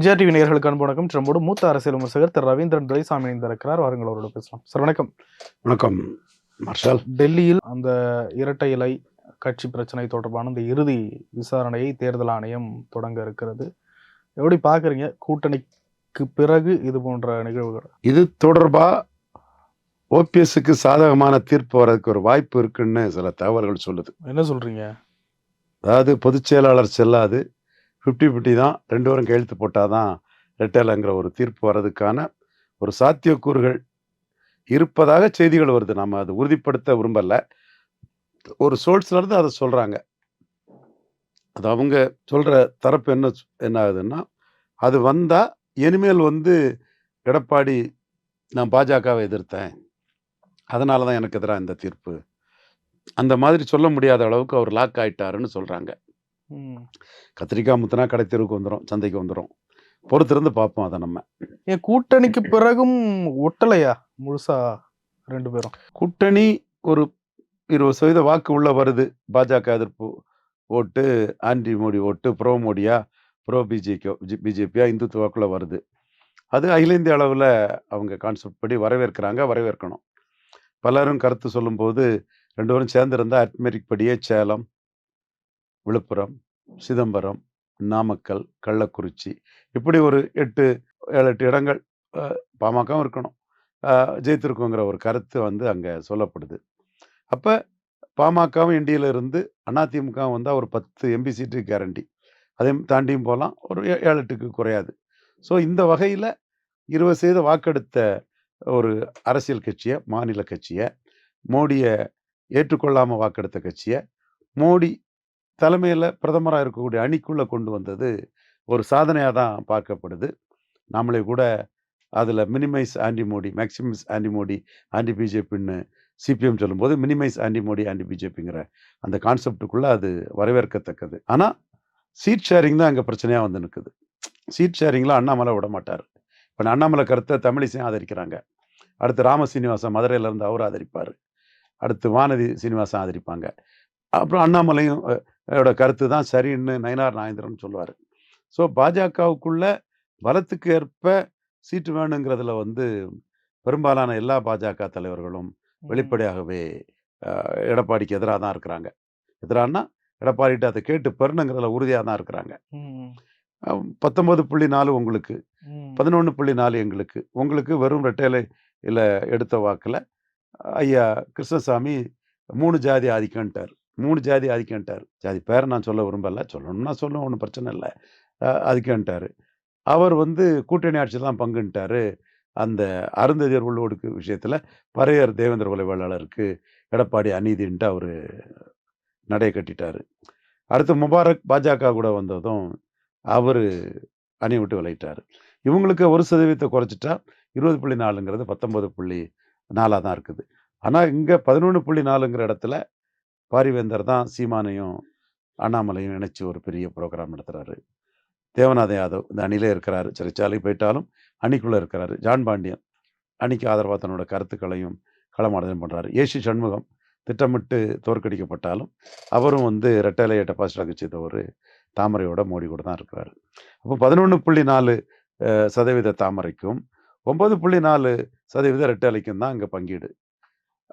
MGR TV நேயர்களுக்கு அன்பு வணக்கம். நம்மோடு மூத்த அரசியல் விமர்சகர் திரு ரவீந்திரன் துரைசாமி இணைந்திருக்கிறார் வாருங்கள் அவரோட பேசலாம். சார் வணக்கம். வணக்கம் மார்ஷல். டெல்லியில் அந்த இரட்டை இலை கட்சி பிரச்சனை தொடர்பான இந்த இறுதி விசாரணையை தேர்தல் ஆணையம் தொடங்க இருக்கிறது. எப்படி பாக்குறீங்க கூட்டணிக்கு பிறகு இது போன்ற நிகழ்வுகள். இது தொடர்பா? ஓபிஎஸ்க்கு சாதகமான தீர்ப்பு வர்றதுக்கு ஒரு வாய்ப்பு இருக்குன்னு சில தகவல்கள் சொல்லுது. என்ன சொல்றீங்க? அதாவது பொதுச் செயலாளர் செல்லாது ஃபிஃப்டி ஃபிஃப்டி தான் ரெண்டு பேரும் கையெழுத்து போட்டாதான் ரெட்டேலங்கிற ஒரு தீர்ப்பு வர்றதுக்கான ஒரு சாத்தியக்கூறுகள் இருப்பதாக செய்திகள் வருது. நம்ம அது உறுதிப்படுத்த விரும்பல. ஒரு சோர்ஸ்லேருந்து அதை சொல்கிறாங்க அது அவங்க சொல்கிற தரப்பு என்ன என்ன ஆகுதுன்னா அது வந்தால் இனிமேல் வந்து எடப்பாடி நான் பாஜகவை எதிர்த்தேன். அதனால தான் எனக்கு எதிராக இந்த தீர்ப்பு. அந்த மாதிரி சொல்ல முடியாத அளவுக்கு அவர் லாக் ஆயிட்டாருன்னு சொல்கிறாங்க கத்திரிக்காய் முத்தினா கடை தெருவுக்கு வந்துடும் சந்தைக்கு வந்துடும் பொறுத்திருந்து பார்ப்போம் அதை நம்ம. ஏன் கூட்டணிக்கு பிறகும் ஒட்டலையா? முழுசா ரெண்டு பேரும். கூட்டணி ஒரு இருபது சதவீத வாக்கு உள்ள வருது. பாஜக எதிர்ப்பு ஓட்டு ஆன்டி மோடி ஓட்டு ப்ரோ மோடியா ப்ரோ பிஜேபி பிஜேபியா இந்துத்துவ வாக்குள்ள வருது. அது அகில இந்திய அளவில் அவங்க கான்செப்ட் படி வரவேற்கிறாங்க வரவேற்கணும். பலரும் கருத்து சொல்லும்போது ரெண்டு பேரும் சேர்ந்திருந்தா அட்மெரிக் படியே சேலம் விழுப்புரம் சிதம்பரம் நாமக்கல் கள்ளக்குறிச்சி இப்படி ஒரு எட்டு ஏழு எட்டு இடங்கள் பாமகவும் இருக்கணும். ஜெயித்திருக்கோங்கிற ஜெயித்திருக்குங்கிற ஒரு கருத்து வந்து அங்கே சொல்லப்படுது. அப்போ பாமகவும் இந்தியில இருந்து அதிமுக வந்தால் ஒரு பத்து எம்பி சீட்டு கேரண்டி அதையும் தாண்டியும் போகலாம். ஒரு ஏ- ஏழு எட்டுக்கு குறையாது. ஸோ இந்த வகையில் இருபது சதவீத வாக்கெடுத்த ஒரு அரசியல் கட்சியை மாநில கட்சியை மோடியை ஏற்றுக்கொள்ளாமல் வாக்கெடுத்த கட்சியை மோடி தலைமையில் பிரதமராக இருக்கக்கூடிய அணிக்குள்ளே கொண்டு வந்தது ஒரு சாதனையாக தான் பார்க்கப்படுது. நம்மளே கூட அதில் minimise anti Modi maximise anti Modi anti பிஜேபின்னு CPM சொல்லும்போது மினிமைஸ் ஆன்டி மோடி ஆன்டி பிஜேபிங்கிற அந்த கான்செப்டுக்குள்ளே அது வரவேற்கத்தக்கது. ஆனால் சீட் ஷேரிங் தான் அங்கே பிரச்சனையாக வந்து நிற்குது சீட் ஷேரிங்கில் அண்ணாமலை விட மாட்டார். இப்போ அண்ணாமலை கருத்தை தமிழிசையும் ஆதரிக்கிறாங்க. அடுத்து ராம சீனிவாசன் மதுரையிலேருந்து அவர் ஆதரிப்பார். அடுத்து வானதி சீனிவாசன் ஆதரிப்பாங்க. அப்புறம் அண்ணாமலையும் ஓட கருத்து தான் சரின்னு நயனார் நாயந்திரன் சொல்லுவார். ஸோ பாஜகவுக்குள்ள பலத்துக்கு ஏற்ப சீட்டு வேணுங்கிறதுல வந்து பெரும்பாலான எல்லா பாஜக தலைவர்களும் வெளிப்படையாகவே எடப்பாடிக்கு எதிராக தான் இருக்கிறாங்க. எதிரானா எடப்பாடிட்டு அதை கேட்டு பெறணுங்கிறதுல உறுதியாக தான் இருக்கிறாங்க. பத்தொன்பது புள்ளி நாலு உங்களுக்கு. பதினொன்று புள்ளி நாலு எங்களுக்கு உங்களுக்கு வெறும் ரெட்டையில இல்லை எடுத்த வாக்கில் ஐயா கிருஷ்ணசாமி மூணு ஜாதி ஆதிக்கன்ட்டார் மூணு ஜாதி ஆதிக்கம்ட்டார் ஜாதி பேரை நான் சொல்ல விரும்பல. சொல்லணும்னா சொல்லணும் ஒன்றும் பிரச்சனை இல்லை. ஆதிக்கம்ட்டார் அவர் வந்து கூட்டணி ஆட்சி தான் பங்குன்ட்டாரு. அந்த அருந்ததியர் உள்ளோடுக்கு விஷயத்தில் பறையர் தேவேந்திர உலைவாளருக்கு வேளாளருக்கு எடப்பாடி அநீதின்ட்டு அவர் நடைய கட்டிட்டார். அடுத்து முபாரக் பாஜக கூட வந்ததும் அவர் அணி விட்டு விளையிட்டார் இவங்களுக்கு ஒரு சதவீதத்தை குறைச்சிட்டா இருபது புள்ளி நாலுங்கிறது பத்தொன்பது புள்ளி நாலாக தான் இருக்குது. ஆனால் இங்கே பதினொன்று புள்ளி நாலுங்கிற இடத்துல பாரிவேந்தர் தான் சீமானையும் அண்ணாமலையும் இணைச்சு ஒரு பெரிய ப்ரோக்ராம் நடத்துகிறாரு தேவநாத யாதவ் இந்த அணியிலே இருக்கிறாரு. சிறைச்சாலை போயிட்டாலும் அணிக்குள்ளே இருக்கிறாரு. ஜான் பாண்டியன் அணிக்கு ஆதரவாக தன்னோட கருத்துக்களையும் களமாடலும் பண்ணுறாரு ஏசி சண்முகம் திட்டமிட்டு தோற்கடிக்கப்பட்டாலும் அவரும் வந்து ரெட்டலையை டெபாசிட் ஆகி ஒரு தாமரையோட மோடி கூட தான் இருக்கிறாரு. அப்போ பதினொன்று புள்ளி நாலு சதவீத தாமரைக்கும் ஒம்பது புள்ளி நாலு சதவீத ரெட்டலைக்கும் தான் அங்கே பங்கீடு.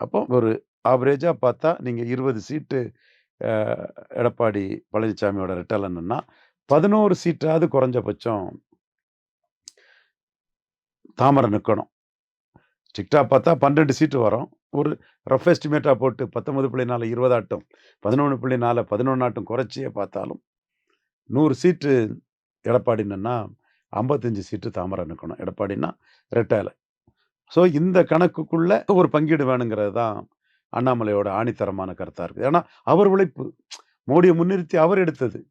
அப்போ ஒரு ஆவரேஜாக பார்த்தா நீங்கள் இருபது சீட்டு எடப்பாடி பழனிசாமியோட ரெட்டலைன்னா பதினோரு சீட்டாவது குறைஞ்சபட்சம் தாமரை நிற்கணும் ஸ்ட்ரிக்டாக பார்த்தா பன்னெண்டு சீட்டு வரும். ஒரு ரஃப் எஸ்டிமேட்டாக போட்டு பத்தொன்பது புள்ளி நாலு இருபதாட்டம் பதினொன்று புள்ளி நாலு பதினொன்றாட்டம் குறைச்சியே பார்த்தாலும் நூறு சீட்டு எடப்பாடினா ஐம்பத்தஞ்சு சீட்டு தாமரை நிற்கணும் எடப்பாடினா ரெட்டாயில் ஸோ இந்த கணக்குக்குள்ளே ஒரு பங்கீடு வேணுங்கிறது தான் அண்ணாமலையோட ஆணித்தரமான கருத்தாக இருக்குது ஏன்னா அவர் உழைப்பு. மோடியை முன்னிறுத்தி அவர் எடுத்தது.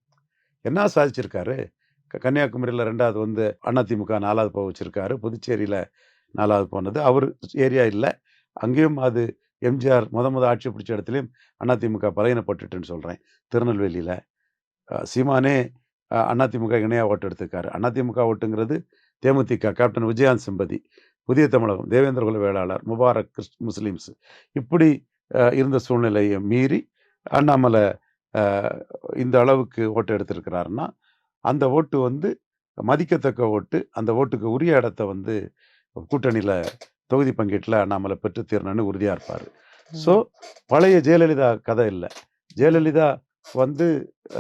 என்ன சாதிச்சிருக்காரு? க- கன்னியாகுமரியில் ரெண்டாவது வந்து அதிமுக நாலாவது போக வச்சுருக்காரு. புதுச்சேரியில் நாலாவது போனது. அவர் ஏரியா இல்லை. அங்கேயும் அது எம்ஜிஆர் முத முத ஆட்சி பிடிச்ச இடத்துலையும் அதிமுக பலகீனப்பட்டுட்டுன்னு சொல்கிறேன் திருநெல்வேலியில். சீமானே அதிமுக இணையாக ஓட்டு எடுத்திருக்காரு. அதிமுக ஓட்டுங்கிறது தேமுதிக கேப்டன் விஜயாந்த் சிம்பதி. புதிய தமிழகம் தேவேந்திர குல வேளாளர் முபாரக் கிறிஸ் முஸ்லீம்ஸ். இப்படி இருந்த சூழ்நிலையை மீறி அண்ணாமலை இந்த அளவுக்கு ஓட்டு எடுத்திருக்கிறாருன்னா அந்த ஓட்டு வந்து மதிக்கத்தக்க ஓட்டு அந்த ஓட்டுக்கு உரிய இடத்த வந்து கூட்டணியில தொகுதி பங்கீட்டில் அண்ணாமலை பெற்று தீரணும்னு உறுதியா இருப்பார். ஸோ பழைய ஜெயலலிதா கதை இல்லை. ஜெயலலிதா வந்து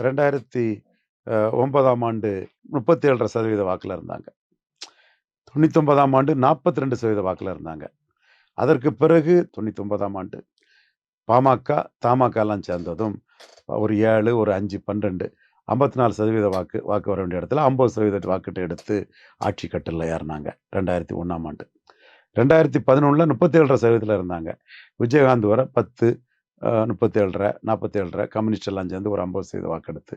ரெண்டாயிரத்தி ஒன்பதாம் ஆண்டு முப்பத்தி ஏழரை சதவீத வாக்கில் இருந்தாங்க. தொண்ணூத்தொன்பதாம் ஆண்டு நாற்பத்தி ரெண்டு சதவீத வாக்கில் இருந்தாங்க. அதற்கு பிறகு தொண்ணூத்தொன்பதாம் ஆண்டு பாமக தமாகலாம் சேர்ந்ததும் ஒரு ஏழு ஒரு அஞ்சு பன்னெண்டு ஐம்பத்தி நாலு சதவீத வாக்கு வாக்கு வர வேண்டிய இடத்துல ஐம்பது சதவீத வாக்கிட்ட எடுத்து ஆட்சி கட்டில் ஏறினாங்க ரெண்டாயிரத்தி ஒன்றாம் ஆண்டு. ரெண்டாயிரத்தி பதினொன்றில் முப்பத்தேழரை சதவீதத்தில் இருந்தாங்க. விஜயகாந்த் வர பத்து முப்பத்தேழரை நாற்பத்தேழரை கம்யூனிஸ்ட் எல்லாம் சேர்ந்து ஒரு ஐம்பது சதவீத வாக்கெடுத்து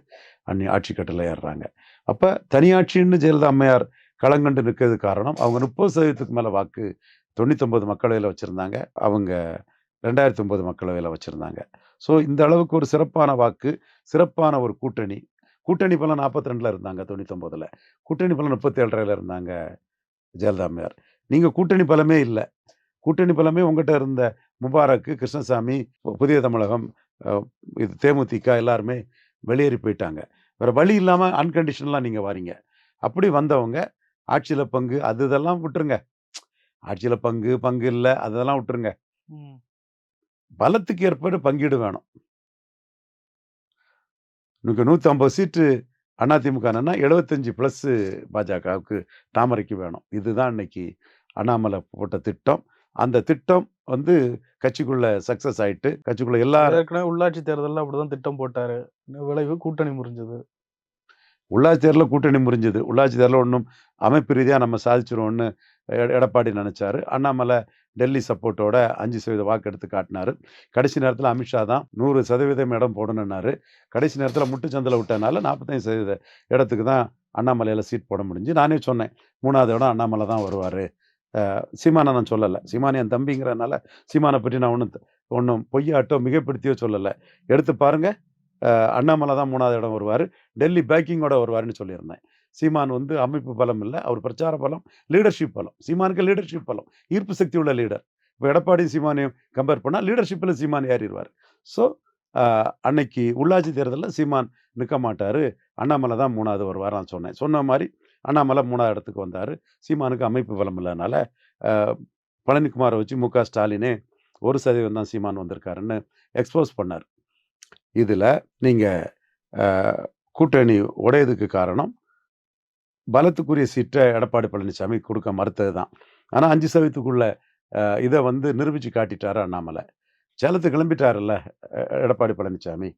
அன்னி ஆட்சி கட்டில் ஏறுறாங்க. அப்போ தனியாட்சின்னு ஜெயலலிதா அம்மையார் களங்கண்டு நிற்கிறது காரணம். அவங்க முப்பது சதவீதத்துக்கு மேலே வாக்கு தொண்ணூத்தொம்பது மக்களவையில் வச்சுருந்தாங்க. அவங்க ரெண்டாயிரத்தி ஒம்பது மக்களவையில் வச்சுருந்தாங்க. ஸோ இந்த அளவுக்கு ஒரு சிறப்பான வாக்கு சிறப்பான ஒரு கூட்டணி. கூட்டணி பலம் நாற்பத்தி ரெண்டில் இருந்தாங்க தொண்ணூத்தொம்பதில் கூட்டணி பலம் முப்பத்தேழரையில் இருந்தாங்க ஜெயலலிதா நீங்கள் கூட்டணி பலமே இல்லை. கூட்டணி பலமே உங்ககிட்ட இருந்த முபாரக்கு கிருஷ்ணசாமி புதிய தமிழகம் இது தேமுதிக எல்லாருமே வெளியேறி போயிட்டாங்க. வேறு வழி இல்லாமல் அன்கண்டிஷனலாக நீங்கள் வாரீங்க. அப்படி வந்தவங்க ஆட்சியில் பங்கு அது இதெல்லாம் விட்டுருங்க. ஆட்சியில் பங்கு பங்கு இல்லை அதெல்லாம் விட்டுருங்க. பலத்துக்கு ஏற்ப பங்கீடு வேணும். இன்னைக்கு நூற்றி ஐம்பது சீட்டு அதிமுகனா எழுபத்தஞ்சு ப்ளஸ் பாஜகவுக்கு தாமரைக்கு வேணும். இதுதான் இன்னைக்கு அண்ணாமலை போட்ட திட்டம். அந்த திட்டம் வந்து கட்சிக்குள்ள சக்சஸ் ஆயிட்டு கட்சிக்குள்ள எல்லா உள்ளாட்சி தேர்தலில் அப்படிதான் திட்டம் போட்டாரு. விளைவு கூட்டணி முறிஞ்சது. உள்ளாட்சி தேர்தலில் கூட்டணி முறிஞ்சது. உள்ளாட்சி தேர்தலில் ஒன்றும் அமைப்பு ரீதியாக நம்ம சாதிச்சிருவோம்னு எடப்பாடி நினச்சார். அண்ணாமலை டெல்லி சப்போர்ட்டோட அஞ்சு சதவீத வாக்கு எடுத்து காட்டினார். கடைசி நேரத்தில் அமித்ஷா தான் நூறு சதவீதம் இடம் போடணுன்னாரு கடைசி நேரத்தில் முட்டுச்சந்தில் விட்டனால நாற்பத்தஞ்சு சதவீத இடத்துக்கு தான் அண்ணாமலையில் சீட் போட முடிஞ்சு. நானே சொன்னேன் மூணாவது இடம் அண்ணாமலை தான் வருவார். சீமானை நான் சொல்லலை. சீமான் என் தம்பிங்கிறனால சீமானை பற்றி நான் ஒன்றும் ஒன்றும் பொய்யாட்டோ மிகப்படுத்தியோ சொல்லலை. எடுத்து பாருங்கள் அண்ணாமலை தான் மூணாவது இடம் வருவார். டெல்லி பேக்கிங்கோட வருவாருன்னு சொல்லியிருந்தேன். சீமான் வந்து அமைப்பு பலம் இல்லை அவர் பிரச்சார பலம் லீடர்ஷிப் பலம். சீமானுக்கு லீடர்ஷிப் பலம். ஈர்ப்பு சக்தி உள்ள லீடர் இப்போ எடப்பாடி சீமானையும் கம்பேர் பண்ணால் லீடர்ஷிப்பில் சீமான் ஏறிடுவார் ஸோ அன்னைக்கு உள்ளாட்சி தேர்தலில் சீமான் நிற்க மாட்டார். அண்ணாமலை தான் மூணாவது வருவார் நான் சொன்னேன். சொன்ன மாதிரி அண்ணாமலை மூணாவது இடத்துக்கு வந்தார். சீமானுக்கு அமைப்பு பலம் இல்லைனால பழனிக்குமாரை வச்சு மு க ஸ்டாலினே ஒரு சதவீதம் தான் சீமான் வந்திருக்காருன்னு எக்ஸ்போஸ் பண்ணார். இதில் நீங்கள் கூட்டணி உடையதுக்கு காரணம் பலத்துக்குரிய சீட்டை எடப்பாடி பழனிசாமி கொடுக்க மறுத்தது தான். ஆனால் அஞ்சு சதவீதத்துக்குள்ள இதை வந்து நிரூபித்து காட்டிட்டாரு அண்ணாமலை. சேலத்து கிளம்பிட்டாருல்ல எடப்பாடி பழனிசாமி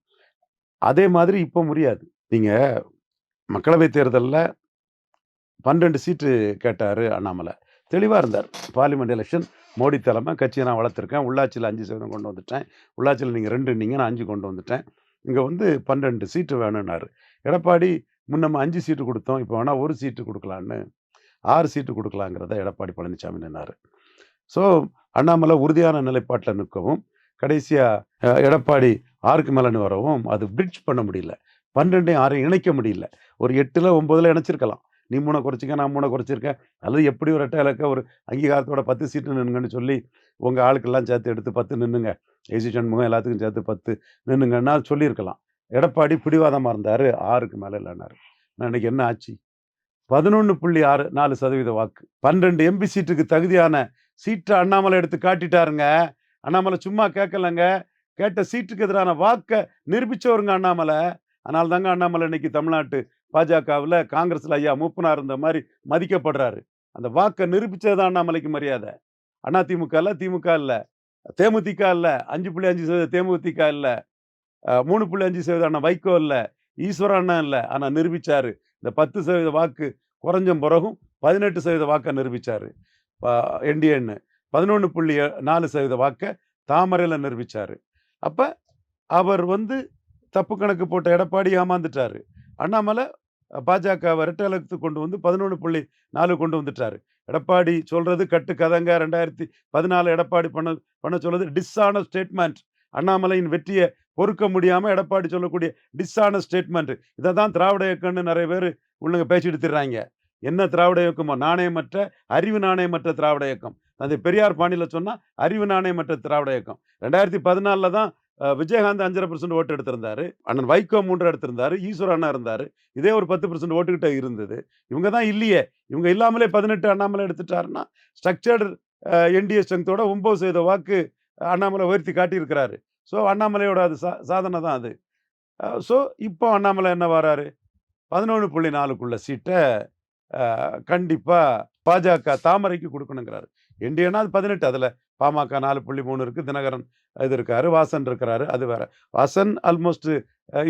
அதே மாதிரி இப்போ முடியாது. நீங்கள் மக்களவை தேர்தலில் பன்னெண்டு சீட்டு கேட்டார் அண்ணாமலை. தெளிவாக இருந்தார். பார்லிமெண்ட் எலெக்ஷன் மோடி தலைமை கட்சியை நான் வளர்த்துருக்கேன். உள்ளாட்சியில் அஞ்சு சதவீதம் கொண்டு வந்துட்டேன். உள்ளாட்சியில் நீங்கள் ரெண்டு நீங்கள் நான் அஞ்சு கொண்டு வந்துட்டேன். இங்கே வந்து பன்னெண்டு சீட்டு வேணும்னாரு. எடப்பாடி முன்னம்ம அஞ்சு சீட்டு கொடுத்தோம். இப்போ வேணால் ஒரு சீட்டு கொடுக்கலான்னு. ஆறு சீட்டு கொடுக்கலாங்கிறத எடப்பாடி பழனிசாமி நின்னார். ஸோ அண்ணாமலை உறுதியான நிலைப்பாட்டில் நிற்கவும் கடைசியாக எடப்பாடி ஆறுக்கு மேலேன்னு வரவும் அது பிரிட்ஜ் பண்ண முடியல. பன்னெண்டையும் ஆறையும் இணைக்க முடியல. ஒரு எட்டில் ஒம்பதில் இணைச்சிருக்கலாம். நீ மூணை குறைச்சிக்க நான் மூணை குறைச்சிருக்கேன் அல்லது எப்படி ஒரு ரெட்டை இலக்க ஒரு அங்கீகாரத்தோட பத்து சீட்டு நின்னுங்கன்னு சொல்லி உங்கள் ஆளுக்கெல்லாம் சேர்த்து எடுத்து பத்து நின்னுங்க. ஏசி சண்முகம் எல்லாத்துக்கும் சேர்த்து பத்து நின்னுங்கன்னா சொல்லியிருக்கலாம். எடப்பாடி பிடிவாதமாக இருந்தார் ஆறுக்கு மேலே இல்லைன்னாரு. நான் இன்றைக்கி என்ன ஆச்சு? பதினொன்று புள்ளி ஆறு நாலு சதவீத வாக்கு. பன்னெண்டு எம்பி சீட்டுக்கு தகுதியான சீட்டை அண்ணாமலை எடுத்து காட்டிட்டாருங்க. அண்ணாமலை சும்மா கேட்கலங்க. கேட்ட சீட்டுக்கு எதிரான வாக்கை நிரூபித்தவருங்க அண்ணாமலை. அதனால தாங்க அண்ணாமலை இன்னைக்கு தமிழ்நாட்டு பாஜகவில் காங்கிரஸில் ஐயா மூப்பனாக இருந்த மாதிரி மதிக்கப்படுறாரு. அந்த வாக்கை நிரூபித்தது அண்ணாமலைக்கு மரியாதை. அண்ணா திமுக இல்லை திமுக இல்லை தேமுதிக இல்லை அஞ்சு புள்ளி அஞ்சு சதவீத தேமுதிக இல்லை மூணு புள்ளி அஞ்சு சதவீதம் அண்ணா வைகோ இல்லை ஈஸ்வர அண்ணா இல்லை ஆனால் நிரூபிச்சாரு. இந்த பத்து சதவீத வாக்கு குறைஞ்ச பிறகும் பதினெட்டு சதவீத வாக்கை நிரூபித்தார் என்டிஏன்னு. பதினொன்று புள்ளி நாலு சதவீத வாக்கை தாமரையில் நிரூபித்தார் அப்போ அவர் வந்து தப்பு கணக்கு போட்ட எடப்பாடி ஏமாந்துட்டாரு. அண்ணாமலை பாஜக இரட்டை கொண்டு வந்து பதினொன்று புள்ளி நாலு கொண்டு வந்துட்டாரு. எடப்பாடி சொல்றது கட்டு கதங்க. ரெண்டாயிரத்தி பதினாலு எடப்பாடி பண்ண பண்ண சொல்றது டிஸ்ஆன ஸ்டேட்மெண்ட் அண்ணாமலையின் வெற்றியை பொறுக்க முடியாமல் எடப்பாடி சொல்லக்கூடிய டிஸ்ஆன ஸ்டேட்மெண்ட் இதை தான் திராவிட இயக்கம்னு நிறைய பேர் உள்ளங்க பேசி எடுத்துடுறாங்க என்ன திராவிட இயக்கமோ? நாணயமற்ற அறிவு நாணயமற்ற திராவிட இயக்கம். அந்த பெரியார் பாணியில் சொன்னால் அறிவு நாணயமற்ற திராவிட இயக்கம். ரெண்டாயிரத்தி பதினாலில் தான் விஜயகாந்த் அஞ்சரை பர்சன்ட் ஓட்டு எடுத்திருந்தாரு. அண்ணன் வைகோ மூன்று எடுத்திருந்தாரு. ஈஸ்வர் அண்ணா இருந்தார். இதே ஒரு பத்து பர்சன்ட் ஓட்டுக்கிட்ட இருந்தது. இவங்க தான் இல்லையே. இவங்க இல்லாமலே பதினெட்டு அண்ணாமலை எடுத்துட்டாருன்னா ஸ்ட்ரக்சர்டு என்டிஏ ஸ்ட்ரென்த்தோட ஒன்பது சதவீத வாக்கு அண்ணாமலை உயர்த்தி காட்டியிருக்கிறாரு. ஸோ அண்ணாமலையோட அது சா சாதனை தான் அது. ஸோ இப்போ அண்ணாமலை என்ன வராரு? பதினொன்று புள்ளி நாலுக்குள்ள சீட்டை கண்டிப்பாக பாஜக தாமரைக்கு கொடுக்கணுங்கிறாரு. என்டிஏனா அது பதினெட்டு. அதில் பாமக நாலு புள்ளி மூணு இருக்குது தினகரன் இது இருக்காரு. வாசன் இருக்கிறாரு. அது வேற. வாசன் ஆல்மோஸ்ட்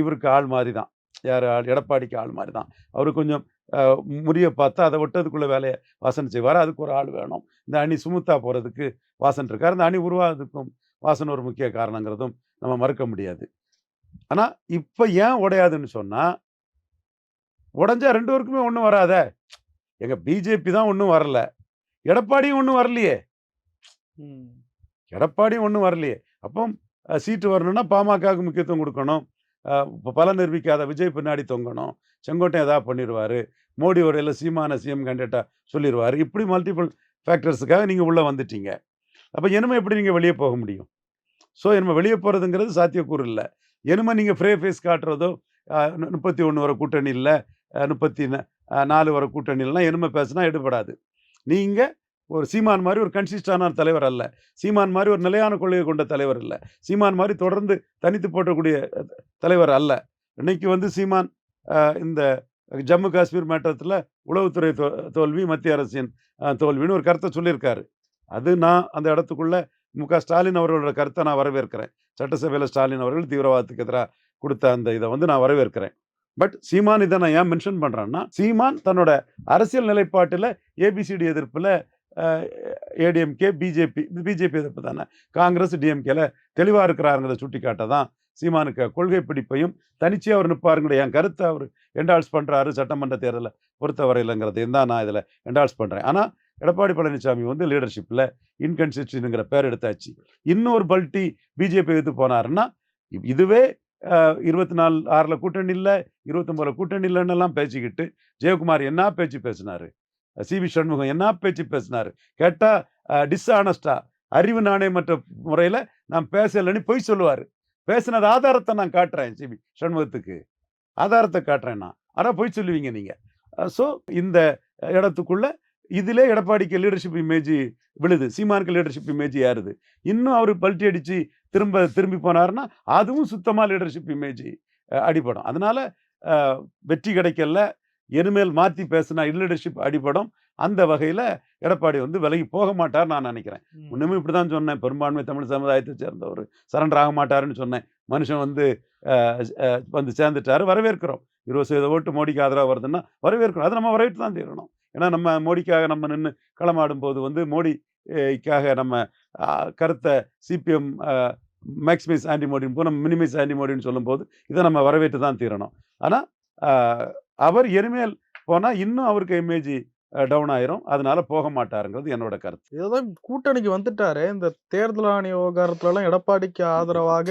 இவருக்கு ஆள் மாதிரி தான் யார்? ஆள் எடப்பாடிக்கு ஆள் மாதிரி தான் அவர் கொஞ்சம் முறிய பார்த்தா அதை விட்டதுக்குள்ள வேலையை வாசன் செய்வார். அதுக்கு ஒரு ஆள் வேணும். இந்த அணி சுமுத்தா போகிறதுக்கு வாசன் இருக்கார். இந்த அணி உருவாகிறதுக்கும் வாசன் ஒரு முக்கிய காரணங்கிறதும் நம்ம மறுக்க முடியாது. ஆனால் இப்போ ஏன் உடையாதுன்னு சொன்னால் உடஞ்சா ரெண்டு பேருக்குமே ஒன்றும் வராத. எங்கள் பிஜேபி தான் ஒன்றும் வரல. எடப்பாடியும் ஒன்றும் வரலையே. எடப்பாடியும் ஒன்றும் வரலையே. அப்போ சீட்டு வரணும்னா பாமகவுக்கு முக்கியத்துவம் கொடுக்கணும். இப்ப பல நிரூபிக்காத விஜய் பின்னாடி தொங்கணும். செங்கோட்டையன் ஏதாவது பண்ணிடுவார் மோடி உரையில் சீமான சிஎம் கேண்டிடேட்டாக சொல்லிடுவார் இப்படி மல்டிபிள் ஃபேக்டர்ஸுக்காக நீங்கள் உள்ளே வந்துட்டீங்க. அப்போ இனிமே எப்படி நீங்கள் வெளியே போக முடியும்? ஸோ நம்ம வெளியே போகிறதுங்கிறது சாத்தியக்கூறு இல்லை. இனிமே நீங்கள் ஃப்ரே ஃபேஸ் காட்டுறதோ முப்பத்தி ஒன்று வர கூட்டணி இல்லை முப்பத்தி நாலு வர கூட்டணி இல்லைனா இனிமே பேசினா எடுபடாது. நீங்கள் ஒரு சீமான் மாதிரி ஒரு கன்சிஸ்டான தலைவர் அல்ல. சீமான் மாதிரி ஒரு நிலையான கொள்கையை கொண்ட தலைவர் இல்லை. சீமான் மாதிரி தொடர்ந்து தனித்து போட்டக்கூடிய தலைவர் அல்ல. இன்னைக்கு வந்து சீமான் இந்த ஜம்மு காஷ்மீர் மாற்றத்தில் உளவுத்துறை தோ- தோல்வி மத்திய அரசின் தோல்வின்னு ஒரு கருத்தை சொல்லியிருக்காரு. அது நான் அந்த இடத்துக்குள்ளே மு. க. ஸ்டாலின் அவர்களோட கருத்தை நான் வரவேற்கிறேன். சட்டசபையில் ஸ்டாலின் அவர்கள் தீவிரவாதத்துக்கு எதிராக கொடுத்த அந்த இதை வந்து நான் வரவேற்கிறேன். பட் சீமான் இதை நான் ஏன் மென்ஷன் பண்ணுறேன்னா சீமான் தன்னோட அரசியல் நிலைப்பாட்டில் ஏபிசிடி எதிர்ப்பில் ஏடிஎம்கே பிஜேபி பிஜேபி எதிர்ப்பு தானே? காங்கிரஸ் டிஎம்கேல தெளிவாக இருக்கிறாருங்கிறத சுட்டி காட்ட தான் சீமானுக்கு கொள்கை பிடிப்பையும் தனிச்சையாக அவர் நிற்பாருங்கிற என் கருத்தை அவர் என்டால்ஸ் பண்ணுறாரு சட்டமன்ற தேர்தலை பொறுத்தவரையிலங்கிறதையும் தான் நான் இதில் என்டால்ஸ் பண்ணுறேன் ஆனால் எடப்பாடி பழனிசாமி வந்து லீடர்ஷிப்பில் இன்கன்சிஸ்டன்ட்ங்கிற பேர் எடுத்தாச்சு. இன்னொரு பல்ட்டி பிஜேபி எடுத்து போனாருன்னா இதுவே இருபத்தி நாலு ஆறில் கூட்டணி இல்லை இருபத்தொம்போதில் கூட்டணி இல்லைன்னெல்லாம் பேசிக்கிட்டு ஜெயக்குமார் என்ன பேச்சு பேசினாரு? சிவி சண்முகம் என்ன பேச்சு பேசினாரு? கேட்டால் டிஸ்ஆனஸ்டாக அறிவு நாணயமற்ற முறையில் நான் பேசலைன்னு பொய் சொல்லுவார். பேசினது ஆதாரத்தை நான் காட்டுறேன் சிவி சண்முகத்துக்கு. ஆதாரத்தை காட்டுறேன் நான். ஆனால் பொய் சொல்லுவீங்க நீங்கள் ஸோ இந்த இடத்துக்குள்ளே இதிலே எடப்பாடிக்கு லீடர்ஷிப் இமேஜ் விழுது. சீமானுக்கு லீடர்ஷிப் இமேஜ் ஏறுது. இன்னும் அவர் பல்ட்டி அடித்து திரும்ப திரும்பி போனாருன்னா அதுவும் சுத்தமாக லீடர்ஷிப் இமேஜ் அடிபடும். அதனால வெற்றி கிடைக்கல. இனிமேல் மாற்றி பேசினா லீடர்ஷிப் அடிபடும். அந்த வகையில் எடப்பாடி வந்து விலகி போக மாட்டார் நான் நினைக்கிறேன். ம். ஒன்றுமே இப்படி தான் சொன்னேன். பெரும்பான்மை தமிழ் சமுதாயத்தை சேர்ந்தவர் சரண்டர் ஆக மாட்டாருன்னு சொன்னேன். மனுஷன் வந்து வந்து சேர்ந்துட்டாரு. வரவேற்கிறோம். இருபது சதவீத ஓட்டு மோடிக்கு ஆதரவாக வருதுன்னா வரவேற்கிறோம். அதை நம்ம வரவேற்று தான் தீரணும். ஏன்னா நம்ம மோடிக்காக நம்ம நின்று களமாடும் போது வந்து மோடிக்காக நம்ம கருத்தை சிபிஎம் மேக்ஸிமைஸ் மோடின்னு போ நம்ம மினிமைஸ் ஆன்டி மோடின்னு சொல்லும்போது இதை நம்ம வரவேற்று தான் தீரணும். ஆனால் அவர் இனிமேல் போனால் இன்னும் அவருக்கு இமேஜ் டவுன் ஆயிரும். அதனால போக மாட்டாருங்கிறது என்னோட கருத்து. இதுதான் கூட்டணிக்கு வந்துட்டாரு. இந்த தேர்தல் ஆணைய விவகாரத்துல எல்லாம் எடப்பாடிக்கு ஆதரவாக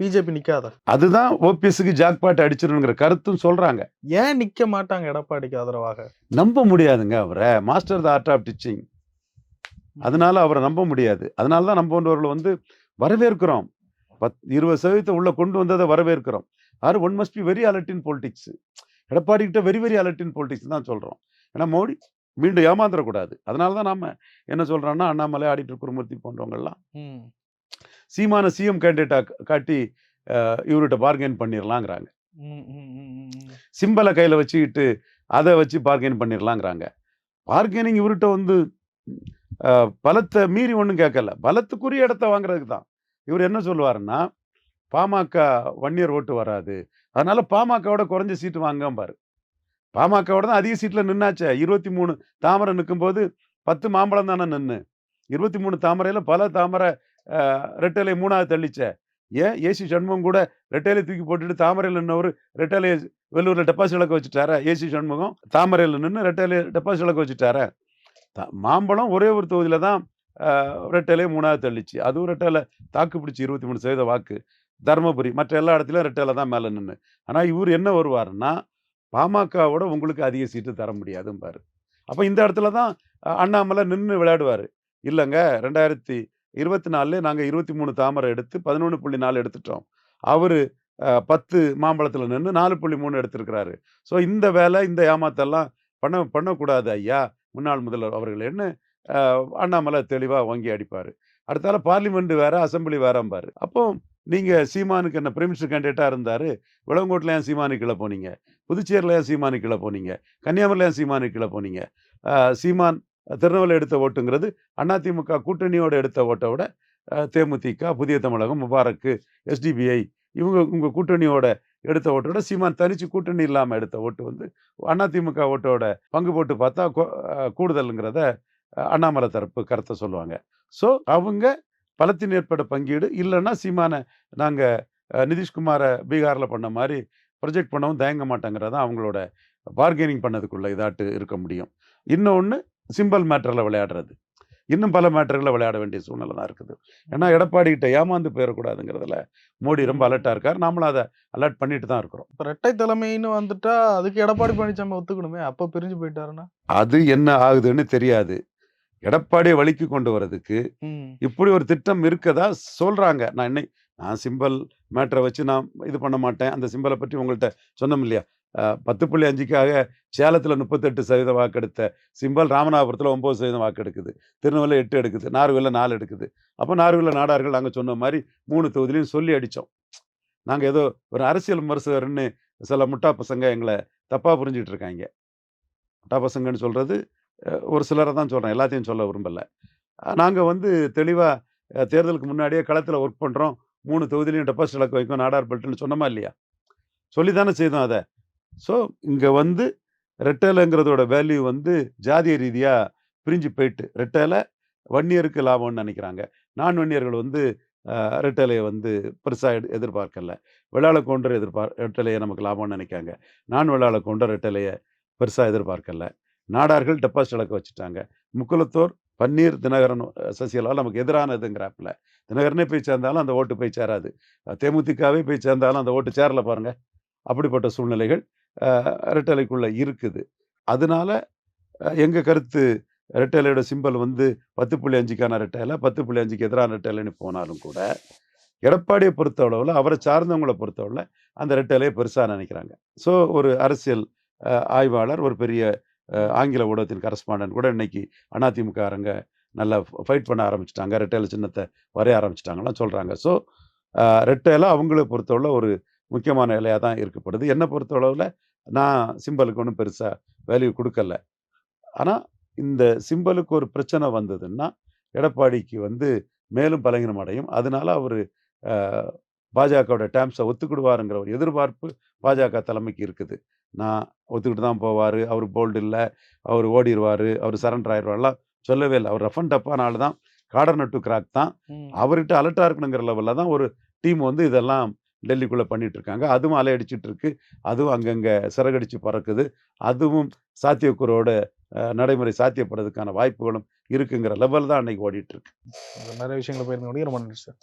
பிஜேபி நிக்காத. அதுதான் ஓபிஎஸ்க்கு ஜாக்பாட் அடிச்சிருங்கிற கருத்தும் சொல்றாங்க. ஏன் நிக்க மாட்டாங்க எடப்பாடிக்கு ஆதரவாக? நம்ப முடியாதுங்க அவரை. Master the art of teaching அதனால அவரை நம்ப முடியாது. அதனால தான் நம்ம போன்றவர்கள் வந்து வரவேற்கிறோம். பத் இருபது சதவீதத்தை உள்ள கொண்டு வந்ததை வரவேற்கிறோம். Or one must be very alert in politics Edappadi கிட்ட very very alert in politics தான் சொல்றோம். ஏன்னா மோடி மீண்டும் ஏமாந்துடக்கூடாது அதனால தான் நாம என்ன சொல்றோம்னா அண்ணாமலை ஆடிட்டர் குருமூர்த்தி போன்றவங்கெல்லாம். சீமான சிஎம் கேண்டிடேட்டா காட்டி இவர்கிட்ட பார்கெயின் பண்ணிடலாங்கிறாங்க. சிம்பலை கையில் வச்சுக்கிட்டு அதை வச்சு பார்கெயின் பண்ணிடலாங்கிறாங்க பார்கெனிங் இவர்கிட்ட வந்து பலத்தை மீறி ஒன்றும் கேட்கல. பலத்துக்குரிய இடத்த வாங்குறதுக்கு தான் இவர் என்ன சொல்லுவாருன்னா பாமக வன்னியர் ஓட்டு வராது. அதனால பாமகவோட குறைஞ்ச சீட்டு வாங்கம்பாரு பாமகவோட தான் அதிக சீட்டில் நின்னாச்சே. இருபத்தி மூணு தாமரை நிற்கும்போது பத்து மாம்பழம் தானே நின்று இருபத்தி மூணு தாமரையில் பல தாமரை ரெட்டலை மூணாவது தள்ளிச்ச. ஏன்? ஏசி சண்முகம் கூட ரெட்டையில தூக்கி போட்டுட்டு தாமரையில் நின்னவர் ரெட்டையில வெள்ளூரில் டெபாசிட் இழக்க வச்சுட்டாரா? ஏசி சண்முகம் தாமரையில் நின்று ரெட்டையில டெபாசிட் இழக்க வச்சுட்டாரா? மாம்பழம் ஒரே ஒரு தொகுதியில் தான் ரெட்டையிலே மூணாவது தள்ளிச்சு. அதுவும் ரெட்டையில தாக்கு பிடிச்சி இருபத்தி மூணு சதவீத வாக்கு. தருமபுரி மற்ற எல்லா இடத்துலையும் ரெட்டையில தான் மேலே நின்று ஆனால் இவர் என்ன வருவார்னா பாமகவோட உங்களுக்கு அதிக சீட்டு தர முடியாதும்பாரு. அப்போ இந்த இடத்துல தான் அண்ணாமலை நின்று விளையாடுவார். இல்லைங்க ரெண்டாயிரத்தி இருபத்தி நாலுல நாங்கள் இருபத்தி மூணு தாமரை எடுத்து பதினொன்று புள்ளி நாலு எடுத்துட்டோம். அவர் பத்து மாம்பழத்தில் நின்று நாலு புள்ளி மூணு எடுத்திருக்கிறாரு. ஸோ இந்த வேலை இந்த ஏமாத்தெல்லாம் பண்ண பண்ணக்கூடாது ஐயா. முன்னாள் முதல்வர் அவர்கள்னு அண்ணாமலை தெளிவாக வங்கி அடிப்பார். அடுத்தால பார்லிமெண்ட் வேற அசெம்பிளி வேறம்பார். அப்போ நீங்கள் சீமானுக்கு என்ன பிரைமினிஸ்டர் கேண்டிடேட்டாக இருந்தார்? விளங்கோட்டில் ஏன் சீமானு கீழே போனீங்க? புதுச்சேரியில் ஏன் சீமானு கீழே போனீங்க? கன்னியாகுமரியில் ஏன் சீமானு கீழே போனீங்க? சீமான் திருநெல்வேலி எடுத்த ஓட்டுங்கிறது அதிமுக கூட்டணியோடு எடுத்த ஓட்டை விட தேமுதிக புதிய தமிழகம் முபாரக்கு எஸ்டிபிஐ இவங்க உங்கள் கூட்டணியோட எடுத்த ஓட்டோட சீமான் தனிச்சு கூட்டணி இல்லாமல் எடுத்த ஓட்டு வந்து அதிமுக ஓட்டோட பங்கு போட்டு பார்த்தா கூடுதலுங்கிறத அண்ணாமலை தரப்பு கருத்தை சொல்லுவாங்க. ஸோ அவங்க பலத்தின் ஏற்பட பங்கீடு இல்லைன்னா சீமானை நாங்கள் நிதிஷ்குமாரை பீகாரில் பண்ண மாதிரி ப்ரொஜெக்ட் பண்ணவும் தயங்க மாட்டேங்கிறதான் அவங்களோட பார்கெனிங் பண்ணதுக்குள்ள இதாட்டு இருக்க முடியும். இன்னொன்று சிம்பிள் மேட்டரில் விளையாடுறது. இன்னும் பல மேட்டர்களை விளையாட வேண்டிய சூழ்நிலை தான் இருக்குது. ஏன்னா எடப்பாடி கிட்ட ஏமாந்து போயிடக்கூடாதுங்கிறதுல மோடி ரொம்ப அலர்ட்டாக இருக்கார். நாமளும் அதை அலர்ட் பண்ணிட்டு தான் இருக்கிறோம். இப்ப ரெட்டை தலைமைன்னு வந்துட்டா அதுக்கு எடப்பாடி பழனிசாமி ஒத்துக்கணுமே? அப்ப பிரிஞ்சு போயிட்டாருன்னா? அது என்ன ஆகுதுன்னு தெரியாது. எடப்பாடியை வழிக்கு கொண்டு வர்றதுக்கு. இப்படி ஒரு திட்டம் இருக்கதா சொல்றாங்க. நான் இன்னை நான் சிம்பல் மேட்டரை வச்சு நான் இது பண்ண மாட்டேன். அந்த சிம்பலை பற்றி உங்கள்கிட்ட சொன்னோம் இல்லையா? பத்து புள்ளி அஞ்சுக்காக சேலத்தில் முப்பத்தெட்டு சதவீத வாக்கெடுத்த சிம்பல் ராமநாதபுரத்தில் ஒம்பது சதவீதம் வாக்கு எடுக்குது எட்டு எடுக்குது. நார்வேலில் நாலு எடுக்குது. அப்போ நார்வேலில் நாடார்கள் நாங்கள் சொன்ன மாதிரி மூணு தொகுதியிலையும் சொல்லி அடித்தோம் நாங்கள் ஏதோ ஒரு அரசியல் விமர்சகர்னு சில முட்டா பசங்க எங்களை தப்பாக புரிஞ்சிட்டு இருக்காங்க முட்டா பசங்கன்னு சொல்கிறது ஒரு சிலரை தான் சொல்கிறேன் எல்லாத்தையும் சொல்ல விரும்பலை. நாங்கள் வந்து தெளிவாக தேர்தலுக்கு முன்னாடியே களத்தில் ஒர்க் பண்ணுறோம் மூணு தொகுதியிலையும் டெபாசிட் இலக்கு வைக்கும் நாடார் பெல்ட்டுன்னு சொன்னோமா இல்லையா? சொல்லி தானே செய்தோம் அதை. ஸோ இங்கே வந்து ரெட்டலைங்கிறதோட வேல்யூ வந்து ஜாதிய ரீதியாக பிரிஞ்சு போயிட்டு ரெட்டலை வன்னியருக்கு லாபம்னு நினைக்கிறாங்க. நான் வன்னியர்கள் வந்து ரெட்டலையை வந்து பெருசாக எதிர்பார்க்கல. வெள்ளாள கொண்டர் எதிர்பார் ரெட்டலையை நமக்கு லாபம்னு நினைக்காங்க. நான் வெள்ளாள கொண்டர் ரெட்டலையை பெருசாக எதிர்பார்க்கல. நாடார்கள் டெபாசிட் இழக்க வச்சுட்டாங்க. முக்குலத்தோர் பன்னீர் தினகரன் சசிகலா நமக்கு எதிரானதுங்கிறாப்பில். தினகரனே போய் சேர்ந்தாலும் அந்த ஓட்டு போய் சேராது. தேமுதிகவே போய் சேர்ந்தாலும் அந்த ஓட்டு சேரல பாருங்கள் அப்படிப்பட்ட சூழ்நிலைகள் ரெட்டலைக்குள்ளே இருக்குது. அதனால எங்கள் கருத்து ரெட்டலையோட சிம்பல் வந்து பத்து புள்ளி அஞ்சுக்கான ரெட்டலை பத்து புள்ளி அஞ்சுக்கு எதிரான ரெட்டலைன்னு போனாலும் கூட எடப்பாடியை பொறுத்தளவில் அவரை சார்ந்தவங்களை பொறுத்தளவில் அந்த ரெட்டலையை பெருசாக நினைக்கிறாங்க. ஸோ ஒரு அரசியல் ஆய்வாளர் ஒரு பெரிய ஆங்கில ஊடகத்தின் கரஸ்பாண்டன்ட் கூட இன்னைக்கு அதிமுககாரங்க நல்லா ஃபைட் பண்ண ஆரம்பிச்சிட்டாங்க. ரெட்டையில சின்னத்தை வரைய ஆரம்பிச்சிட்டாங்கலாம் சொல்கிறாங்க ஸோ ரெட்டையில அவங்கள பொறுத்தவரை ஒரு முக்கியமான இலையாக தான் இருக்கப்படுது என்னை பொறுத்தளவில் நான் சிம்பலுக்கு ஒன்றும் பெருசாக வேல்யூ கொடுக்கல. ஆனால் இந்த சிம்பலுக்கு ஒரு பிரச்சனை வந்ததுன்னா எடப்பாடிக்கு வந்து மேலும் பலகீனம் அடையும். அதனால அவர் பாஜகவோட டேம்ஸை ஒத்துக்கிடுவாருங்கிற ஒரு எதிர்பார்ப்பு பாஜக தலைமைக்கு இருக்குது. நான் ஒத்துக்கிட்டு தான் போவார். அவர் போல்டு இல்லை. அவர் ஓடிடுவார் அவர் சரண்டர் ஆயிடுவார்லாம் சொல்லவே இல்லை. அவர் ரஃப் அண்ட் டப்பான ஆள் தான் காடர் நட்டு கிராக் தான். அவர்கிட்ட அலர்ட்டாக இருக்கணுங்கிற லெவலில் தான் ஒரு டீம் வந்து இதெல்லாம் டெல்லிக்குள்ளே பண்ணிட்டு இருக்காங்க அதுவும் அலையடிச்சிட்டு இருக்கு அதுவும் அங்கங்கே சிறகடிச்சு பறக்குது. அதுவும் சாத்தியக்கூறோட அஹ், நடைமுறை சாத்தியப்படுறதுக்கான வாய்ப்புகளும் இருக்குங்கிற லெவல் தான் அன்னைக்கு ஓடிட்டு இருக்கு நிறைய விஷயங்களை போயிருந்தோம் ரொம்ப நன்றி சார்.